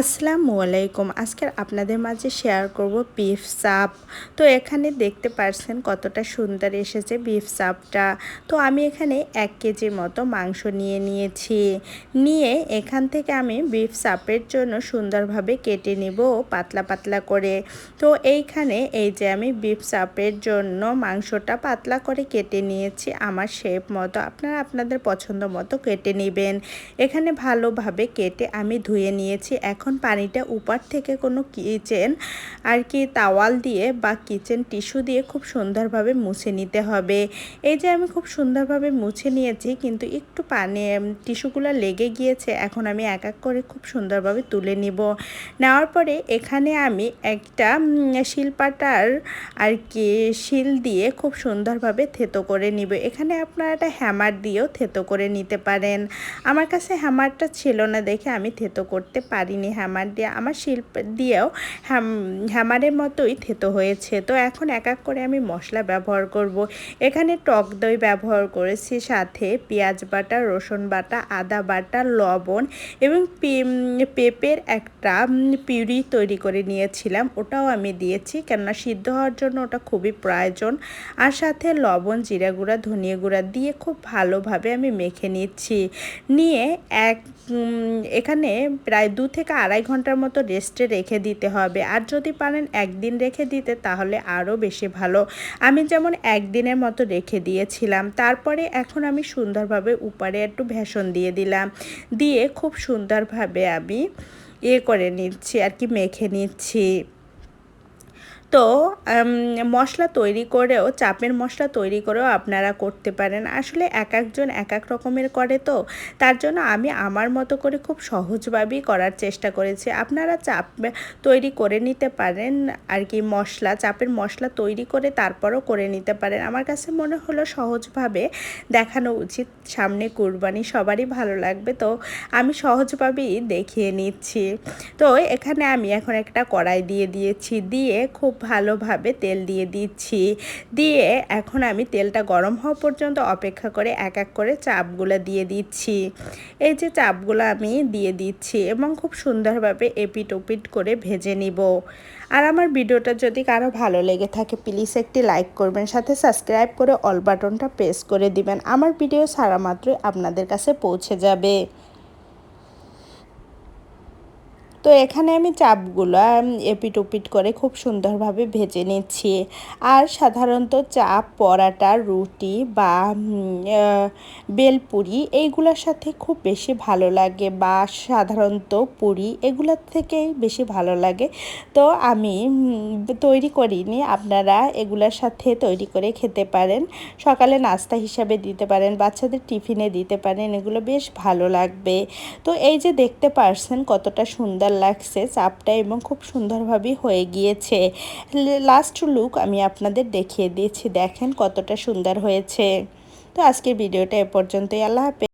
আসসালামু আলাইকুম। আজকের আপনাদের মাঝে শেয়ার করব বিফ সাপ তো এখানে দেখতে পারছেন কতটা সুন্দর এসেছে বিফ সাপটা তো আমি এখানে এক কেজির মতো মাংস নিয়ে নিয়েছি। নিয়ে এখান থেকে আমি বিফ সাপের জন্য সুন্দরভাবে কেটে নিব পাতলা পাতলা করে। তো এইখানে এই যে আমি বিফ সাপের জন্য মাংসটা পাতলা করে কেটে নিয়েছি আমার শেপ মতো। আপনারা আপনাদের পছন্দ মতো কেটে নেবেন। এখানে ভালোভাবে কেটে আমি ধুয়ে নিয়েছি। এখন পানিটা উপর থেকে কোনো কিচেন আর কি তাওয়াল দিয়ে বা কিচেন টিস্যু দিয়ে খুব সুন্দরভাবে মুছে নিতে হবে। এই যে আমি খুব সুন্দরভাবে মুছে নিয়েছি, কিন্তু একটু পানি টিস্যুগুলো লেগে গিয়েছে, এখন আমি এক এক করে খুব সুন্দরভাবে তুলে নিব। নেওয়ার পরে এখানে আমি একটা শিলপাটার আর কি শিল দিয়ে খুব সুন্দরভাবে থেতো করে নিব। এখানে আপনারা একটা হ্যামার দিয়েও থেতো করে নিতে পারেন। আমার কাছে হ্যামারটা ছিল না দেখে আমি থেতো করতে পারিনি। হ্যামার দিয়ে, আমার শিল্প দিয়েও হ্যামারের মতোই থেতো হয়েছে। তো এখন এক এক করে আমি মশলা ব্যবহার করব। এখানে টক দই ব্যবহার করেছি, সাথে পেঁয়াজ বাটা, রসুন বাটা, আদা বাটা, লবণ এবং পেঁপের একটা পিউরি তৈরি করে নিয়েছিলাম। ওটাও আমি দিয়েছি, কেননা সিদ্ধ হওয়ার জন্য ওটা খুবই প্রয়োজন। আর সাথে লবণ, জিরা গুঁড়া, ধনিয়া গুঁড়া দিয়ে খুব ভালোভাবে আমি মেখে নিচ্ছি। নিয়ে এক এখানে প্রায় দু থেকে আড়াই ঘণ্টার মতো রেস্টে রেখে দিতে হবে। আর যদি পারেন একদিন রেখে দিতে, তাহলে আরও বেশি ভালো। আমি যেমন একদিনের মতো রেখে দিয়েছিলাম, তারপরে এখন আমি সুন্দরভাবে উপরে একটু ভেষণ দিয়ে দিলাম। দিয়ে খুব সুন্দরভাবে আমি ইয়ে করে নিচ্ছি, আর কি মেখে নিচ্ছি। তো মশলা তৈরি করেও, চাপের মশলা তৈরি করেও আপনারা করতে পারেন। আসলে এক একজন এক এক রকমের করে তো, তার জন্য আমি আমার মতো করে খুব সহজভাবেই করার চেষ্টা করেছি। আপনারা চাপ তৈরি করে নিতে পারেন আর কি মশলা, চাপের মশলা তৈরি করে তারপরও করে নিতে পারেন। আমার কাছে মনে হলো সহজভাবে দেখানো উচিত। সামনে কুরবানি সবারই ভালো লাগবে, তো আমি সহজভাবেই দেখিয়ে নিচ্ছি। তো এখানে আমি এখন একটা কড়াই দিয়ে দিয়েছি। দিয়ে খুব ভালোভাবে তেল দিয়ে দিচ্ছি। দিয়ে এখন আমি তেলটা গরম হওয়া পর্যন্ত অপেক্ষা করে এক এক করে চাপগুলো দিয়ে দিচ্ছি। এই যে চাপগুলো আমি দিয়ে দিচ্ছি এবং খুব সুন্দরভাবে এপিট ওপিট করে ভেজে নিব। আর আমার ভিডিওটা যদি কারও ভালো লেগে থাকে, প্লিজ একটি লাইক করবেন, সাথে সাবস্ক্রাইব করে অল বাটনটা প্রেস করে দিবেন। আমার ভিডিও সারা মাত্রই আপনাদের কাছে পৌঁছে যাবে। তো এখানে আমি চাপগুলো এপিট ওপিট করে খুব সুন্দরভাবে ভেজে নিচ্ছি। আর সাধারণত চাপ, পরাটা, রুটি বা বেলপুরি এইগুলোর সাথে খুব বেশি ভালো লাগে বা সাধারণত পুরি এগুলোর থেকেই বেশি ভালো লাগে। তো আমি তৈরি করিনি, আপনারা এগুলোর সাথে তৈরি করে খেতে পারেন। সকালে নাস্তা হিসাবে দিতে পারেন, বাচ্চাদের টিফিনে দিতে পারেন, এগুলো বেশ ভালো লাগবে। তো এই যে দেখতে পারছেন কতটা সুন্দর লাগছে চাপটা এবং খুব সুন্দরভাবেই হয়ে গিয়েছে। লাস্ট লুক আমি আপনাদের দেখিয়ে দিয়েছি। দেখেন কতটা সুন্দর হয়েছে। তো আজকের ভিডিওটা এ পর্যন্তই। আল্লাহ হাফেজ।